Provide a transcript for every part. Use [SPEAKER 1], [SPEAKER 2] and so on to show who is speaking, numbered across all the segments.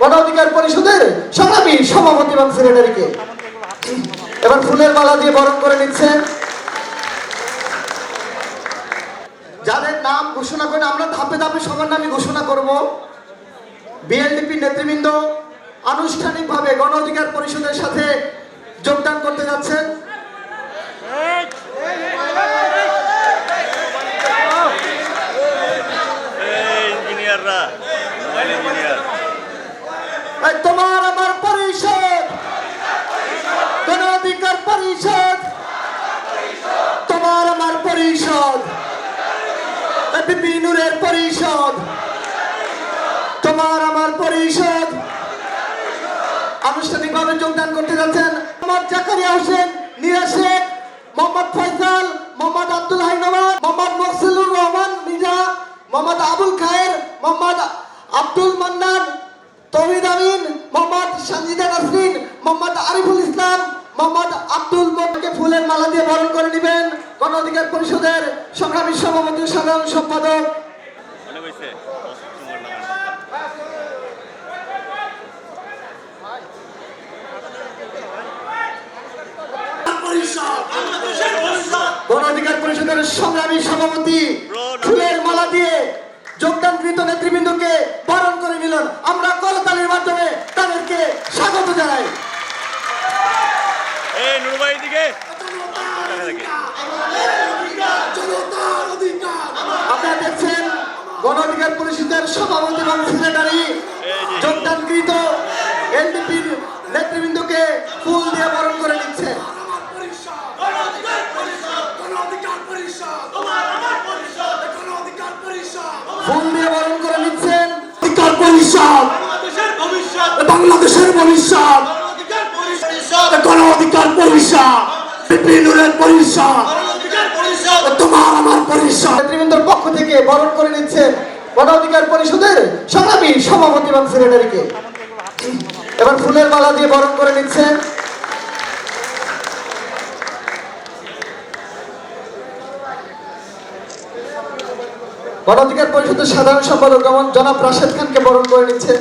[SPEAKER 1] গণ অধিকার পরিষদের সংগ্রামী সভাপতি এবং সেক্রেটারিকে এবার ফুলের মালা দিয়ে বরণ করে নিচ্ছেন। যাদের নাম ঘোষণা করে আমরা ধাপে ধাপে সবার নামই ঘোষণা করব। বিএলডিপি নেতৃবৃন্দ আনুষ্ঠানিকভাবে গণ অধিকার পরিষদের সাথে যোগদান করতে যাচ্ছেন
[SPEAKER 2] এই ইঞ্জিনিয়াররা মোবাইল ইঞ্জিনিয়ার
[SPEAKER 1] এই তোমার আমার পরিষদ গণ অধিকার পরিষদ তোমার আমার পরিষদ বিপিনুরের পরিষদ। তোমার আমার পরিষদ। আনুষ্ঠানিকভাবে যোগদান করতে যাচ্ছেন মোহাম্মদ জাকারিয়া হোসেন, নীরা শেখ, মোহাম্মদ ফয়সাল, মোহাম্মদ আব্দুল হাই মোহাম্মদ মকসিলুর রহমান মির্জা, মোহাম্মদ আবুল খায়ের, মোহাম্মদ আব্দুল মান্নান, তৌহিদ আমিন, মোহাম্মদ সঞ্জিদা নাসরিন, মোহাম্মদ আরিফুল ইসলাম মোহাম্মদ আব্দুল মোহাম্মদকে ফুলের মালা দিয়ে বরণ করে নেবেন গণ অধিকার পরিষদের সংগ্রামী সভাপতি সাধারণ সম্পাদক। সংগ্রামী সভাপতি ফুলের মালা দিয়ে যোগদানকৃত নেতৃবৃন্দকে বরণ করে নিলেন। আমরা
[SPEAKER 2] এই নুরবাই দিকে
[SPEAKER 1] আপনারা দেখছেন গণ অধিকার পরিষদের সভাপতি এবং সেক্রেটারি যোগদানকৃত এলডিপির নেতৃবৃন্দকে ফুল দিয়ে বরণ করে নিচ্ছে ফুল দিয়ে বরণ করে নিচ্ছেন।
[SPEAKER 3] অধিকার পরিষদ। বাংলাদেশের ভবিষ্যৎ। অধিকার পরিষদ। বিপিনুরের পরিষদ। তোমার আমার পরিষদ।
[SPEAKER 1] পক্ষ থেকে বরণ করে নিচ্ছেন পরিষদের সংগ্রামী সভাপতি এবং এবার ফুলের মালা দিয়ে বরণ করে নিচ্ছেন। গণ অধিকার পরিষদের সাধারণ সম্পাদক জনাব রাশেদ খানকে বরণ করে নিচ্ছেন।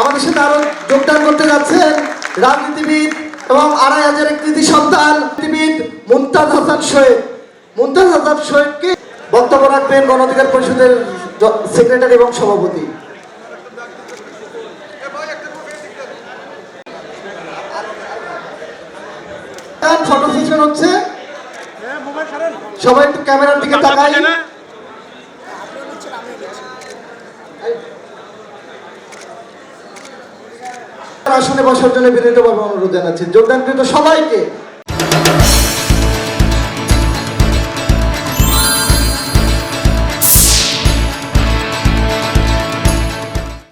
[SPEAKER 1] আমাদের সাথে আরও যোগদান করতে যাচ্ছেন রাজনীতিবিদ এবং আড়াই হাজারের কৃতি সন্তান, রাজনীতিবিদ মুমতাজ হাসান শোয়েব। মুমতাজ হাসান শোয়েবকে বক্তব্য রাখবেন গণ অধিকার পরিষদের সেক্রেটারি এবং সভাপতি। ফটো সেশন হচ্ছে সবাই একটু ক্যামেরার দিকে তাকাই। আসনে বসার জন্য বিনীতভাবে অনুরোধ জানাচ্ছি। যোগদানকৃত সবাইকে